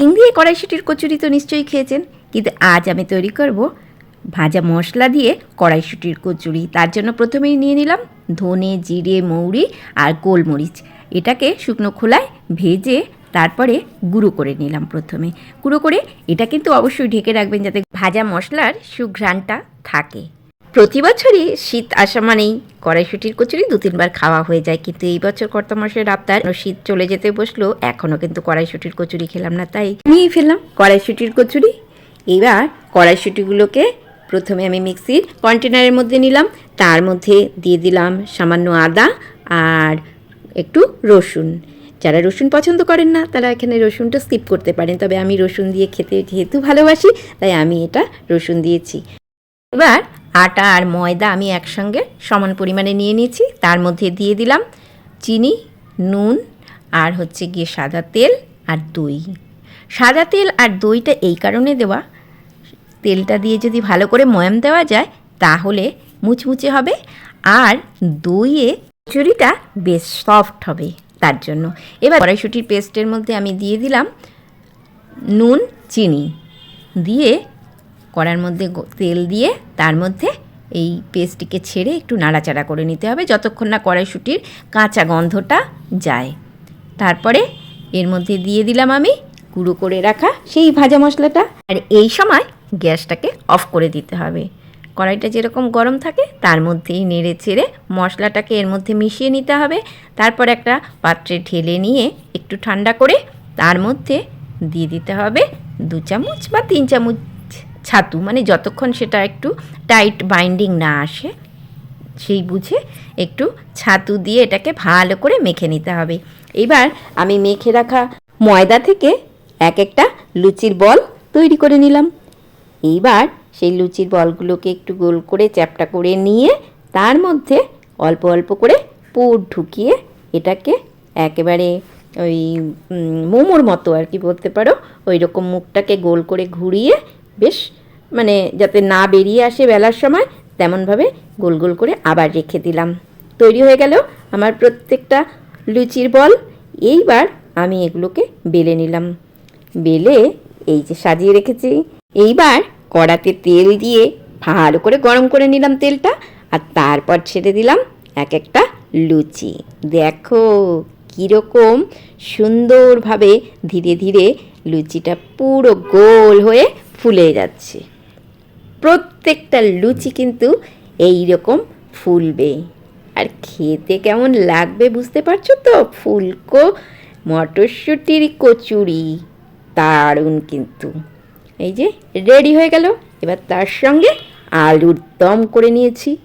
হিং দিয়ে কড়াইশুটির কচুরি তো নিশ্চয়ই খেয়েছেন, কিন্তু আজ আমি তৈরি করব ভাজা মশলা দিয়ে কড়াইশুটির কচুরি। তার জন্য প্রথমেই নিয়ে নিলাম ধনে, জিরে, মৌরি আর গোলমরিচ। এটাকে শুকনো খোলায় ভেজে তারপরে গুঁড়ো করে নিলাম প্রথমে। গুঁড়ো করে এটা কিন্তু অবশ্যই ঢেকে রাখবেন যাতে ভাজা মশলার সুঘ্রাণটা থাকে। প্রতি বছরই শীত আসা মানেই কড়াইশুটির কচুরি দু তিনবার খাওয়া হয়ে যায়। কিন্তু এই বছর কর্তমাসের আবদার, শীত চলে যেতে বসল এখনও কিন্তু কড়াইশুটির কচুরি খেলাম না, তাই নিয়ে ফেললাম কড়াইশুটির কচুরি। এবার কড়াইশুটিগুলোকে প্রথমে আমি মিক্সির কন্টেনারের মধ্যে নিলাম, তার মধ্যে দিয়ে দিলাম সামান্য আদা আর একটু রসুন। যারা রসুন পছন্দ করেন না, তারা এখানে রসুনটা স্কিপ করতে পারেন, তবে আমি রসুন দিয়ে খেতে যেহেতু ভালোবাসি, তাই আমি এটা রসুন দিয়েছি। এবার আটা আর ময়দা আমি একসঙ্গে সমান পরিমাণে নিয়ে নিয়েছি। তার মধ্যে দিয়ে দিলাম চিনি, নুন আর হচ্ছে গিয়ে সাদা তেল আর দই। সাদা তেল আর দইটা এই কারণে দেওয়া। তেলটা দিয়ে যদি ভালো করে ময়াম দেওয়া যায়, তাহলে মুচমুচে হবে আর দইয়ে চুরিটা বেশ সফট হবে তার জন্য। এবার কড়াইশুটির পেস্টের মধ্যে আমি দিয়ে দিলাম নুন, চিনি। দিয়ে কড়ার মধ্যে তেল দিয়ে তার মধ্যে এই পেস্টটিকে ছেড়ে একটু নাড়াচাড়া করে নিতে হবে যতক্ষণ না কড়াইশুটির কাঁচা গন্ধটা যায়। তারপরে এর মধ্যে দিয়ে দিলাম আমি গুঁড়ো করে রাখা সেই ভাজা মশলাটা। আর এই সময় গ্যাসটাকে অফ করে দিতে হবে। কড়াইটা যেরকম গরম থাকে তার মধ্যেই নেড়ে চেড়ে মশলাটাকে এর মধ্যে মিশিয়ে নিতে হবে। তারপর একটা পাত্রে ঢেলে নিয়ে একটু ঠান্ডা করে তার মধ্যে দিয়ে দিতে হবে দু চামচ বা তিন চামচ ছাতু মানে যতক্ষণ সেটা একটু টাইট বাইন্ডিং না আসে, সেই বুঝে একটু ছাতু দিয়ে এটাকে ভালো করে মেখে নিতে হবে। এবার আমি মেখে রাখা ময়দা থেকে এক একটা লুচির বল তৈরি করে নিলাম। এইবার সেই লুচির বলগুলোকে একটু গোল করে চ্যাপটা করে নিয়ে তার মধ্যে অল্প অল্প করে পুর ঢুকিয়ে এটাকে একেবারে ওই মোমোর মতো আর কি বলতে পারো ওই রকম মুখটাকে গোল করে ঘুরিয়ে বেশ মানে যাতে না বেরিয়ে আসে বেলার সময়, তেমনভাবে গোল গোল করে আবার রেখে দিলাম। তৈরি হয়ে গেল আমার প্রত্যেকটা লুচির বল। এইবার আমি এগুলোকে বেলে নিলাম। বেলে এই যে সাজিয়ে রেখেছি। এইবার কড়াতে তেল দিয়ে ভালো করে গরম করে নিলাম তেলটা আর তারপর ছেড়ে দিলাম এক একটা লুচি। দেখো কীরকম সুন্দরভাবে ধীরে ধীরে লুচিটা পুরো গোল হয়ে ফুলে যাচ্ছে। প্রত্যেকটা লুচি কিন্তু এই রকম ফুলবে। আর খেতে কেমন লাগবে বুঝতে পারছ তো? ফুলকো, মটরশুঁটির কচুরি, দারুণ কিন্তু। এই যে রেডি হয়ে গেল। এবার তার সঙ্গে আলুর দম করে নিয়েছি।